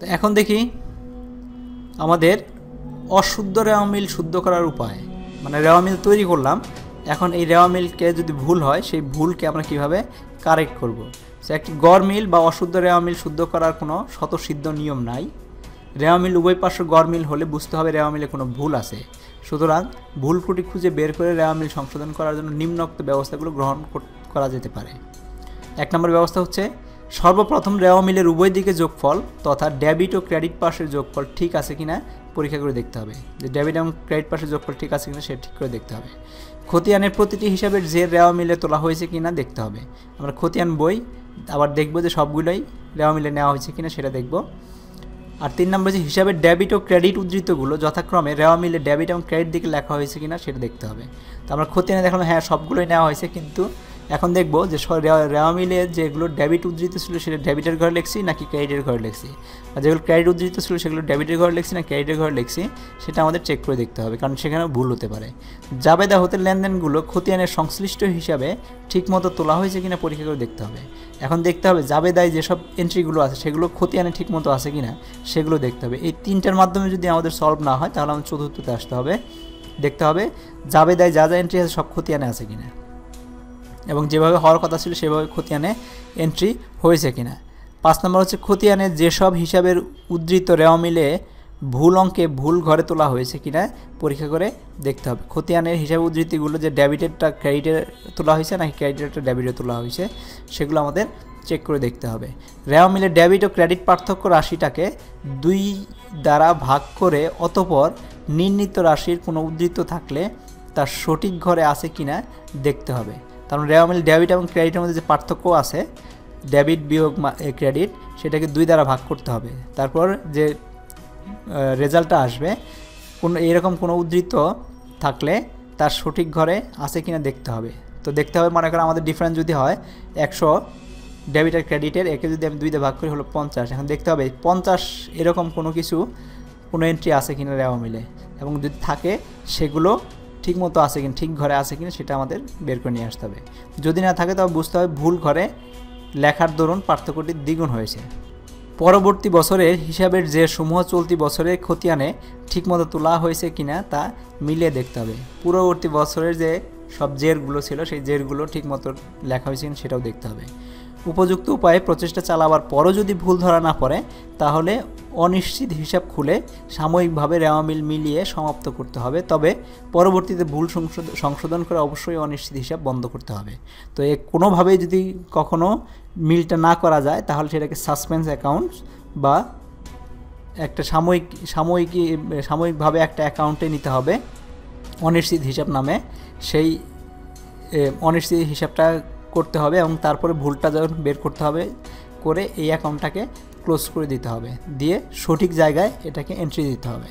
তো এখন দেখি আমাদের অশুদ্ধ রেওয়া মিল শুদ্ধ করার উপায়। মানে রেওয়া মিল তৈরি করলাম। এখন এই রেওয়া মিলকে যদি ভুল হয়, সেই ভুলকে আমরা কীভাবে কারেক্ট করব? সে একটি গড় মিল বা অশুদ্ধ রেওয়া মিল শুদ্ধ করার কোনো স্বতঃসিদ্ধ নিয়ম নাই। রেওয়া মিল উভয় পার্শ্ব গড় মিল হলে বুঝতে হবে রেওয়া মিলে কোনো ভুল আছে। সুতরাং ভুল ত্রুটি খুঁজে বের করে রেওয়া মিল সংশোধন করার জন্য নিম্নোক্ত ব্যবস্থাগুলো গ্রহণ কর- যেতে পারে। এক নম্বর ব্যবস্থা হচ্ছে সর্বপ্রথম রেওয়া মিলের উভয় দিকে যোগফল তথা ডেবিট ও ক্রেডিট পাশের যোগফল ঠিক আছে কিনা পরীক্ষা করে দেখতে হবে। যে ডেবিট এবং ক্রেডিট পাশের যোগফল ঠিক আছে কিনা সেটা ঠিক করে দেখতে হবে। খতিয়ানের প্রতিটি হিসাবের যে রেওয়া মিলে তোলা হয়েছে কিনা দেখতে হবে। আমরা খতিয়ান বই, আবার দেখব যে সবগুলোই রেওয়া মিলে নেওয়া হয়েছে কিনা সেটা দেখব। আর তিন নম্বর যে হিসাবে ডেবিট ও ক্রেডিট উদ্ধৃতগুলো যথাক্রমে রেওয়া মিলে ডেবিট এবং ক্রেডিট দিকে লেখা হয়েছে কিনা সেটা দেখতে হবে। তো আমরা খতিয়ানে দেখালাম হ্যাঁ সবগুলোই নেওয়া হয়েছে, কিন্তু এখন দেখব যে রেওয়া মিলে যেগুলো ডেবিট উদ্ধৃত ছিল সেটা ডেবিটের ঘরে লিখছি নাকি ক্রেডিটের ঘরে লিখছি? আর যেগুলো ক্রেডিট উদ্ধৃত ছিল সেগুলো ডেবিটের ঘরে লিখছি না ক্রেডিটের ঘরে লিখছি, সেটা আমাদের চেক করে দেখতে হবে, কারণ সেখানে ভুল হতে পারে। জাবেদা হতে লেনদেনগুলো খতিয়ানের সংশ্লিষ্ট হিসাবে ঠিকমতো তোলা হয়েছে কিনা পরীক্ষা করে দেখতে হবে। এখন দেখতে হবে জাবেদায় যেসব এন্ট্রিগুলো আছে, সেগুলো খতিয়ানে ঠিকমতো আছে কিনা, সেগুলো দেখতে হবে। এই তিনটার মাধ্যমে যদি আমাদের সলভ না হয়, তাহলে আমাদের চতুর্থতে আসতে হবে। দেখতে হবে জাবেদায় যা যা এন্ট্রি আছে সব খতিয়ানে আছে কিনা। এবং যেভাবে হওয়ার কথা ছিল সেভাবে খতিয়ানে এন্ট্রি হয়েছে কিনা। পাঁচ নম্বর হচ্ছে খতিয়ানে যেসব হিসাবের উদ্ধৃত রেওয়া মিলে ভুল অঙ্কে ভুল ঘরে তোলা হয়েছে কিনা পরীক্ষা করে দেখতে হবে। খতিয়ানের হিসাব উদ্ধৃতিগুলো যে ডেবিটেরটা ক্রেডিটে তোলা হয়েছে নাকি ক্রেডিটেরটা ডেবিটে তোলা হয়েছে, সেগুলো আমাদের চেক করে দেখতে হবে। রেওয়া মিলে ডেবিট ও ক্রেডিট পার্থক্য রাশিটাকে দুই দ্বারা ভাগ করে অতপর নির্ণীত রাশির কোনো উদ্ধৃত থাকলে তার সঠিক ঘরে আছে কিনা দেখতে হবে। কারণ রেওয়া মিল ডেবিট এবং ক্রেডিটের মধ্যে যে পার্থক্য আছে ডেবিট বিয়োগ ক্রেডিট সেটাকে দুই দ্বারা ভাগ করতে হবে। তারপর যে রেজাল্টটা আসবে, কোনো, এরকম কোনো উদ্ধৃত থাকলে তার সঠিক ঘরে আছে কিনা দেখতে হবে। তো দেখতে হবে, মনে করেন আমাদের ডিফারেন্স যদি হয় একশো ডেবিট আর ক্রেডিটের একে যদি আমি দুই দিয়ে ভাগ করি হলো পঞ্চাশ। এখন দেখতে হবে, পঞ্চাশ এরকম কোনো কিছু, কোনো এন্ট্রি আছে কিনা রেওয়া মিলে এবং যদি থাকে, সেগুলো ঠিক মতো আছে কিনা, ঠিক ঘরে আছে কিনা সেটা আমাদের বের করে নিয়ে আসতে হবে। যদি না থাকে তবে বুঝতে হবে ভুল ঘরে লেখার দরুন পার্থক্যটি দ্বিগুণ হয়েছে। পরবর্তী বছরের হিসাবের যে সমূহ চলতি বছরের খতিয়ানে ঠিকমতো তোলা হয়েছে কিনা তা মিলিয়ে দেখতে হবে। পূর্ববর্তী বছরের যে সব জেরগুলো ছিল, সেই জেরগুলো ঠিকমতো লেখা হয়েছে সেটাও দেখতে হবে। উপযুক্ত উপায়ে প্রচেষ্টা চালাবার পরও যদি ভুল ধরা না পড়ে, তাহলে অনিশ্চিত হিসাব খুলে সাময়িকভাবে রেওয়া মিল মিলিয়ে সমাপ্ত করতে হবে। তবে পরবর্তীতে ভুল সংশোধন করে অবশ্যই অনিশ্চিত হিসাব বন্ধ করতে হবে। তো এ কোনোভাবেই যদি কখনো মিলটা না করা যায়, তাহলে সেটাকে সাসপেন্স অ্যাকাউন্ট বা একটা সাময়িক সাময়িক, সাময়িকভাবে একটা অ্যাকাউন্টে নিতে হবে। অনিশ্চিত হিসাব নামে সেই অনিশ্চিত হিসাবটা করতে হবে এবং তারপরে ভুলটা যখন বের করতে হবে করে এই অ্যাকাউন্টটাকে ক্লোজ করে দিতে হবে। দিয়ে সঠিক জায়গায় এটাকে এন্ট্রি দিতে হবে।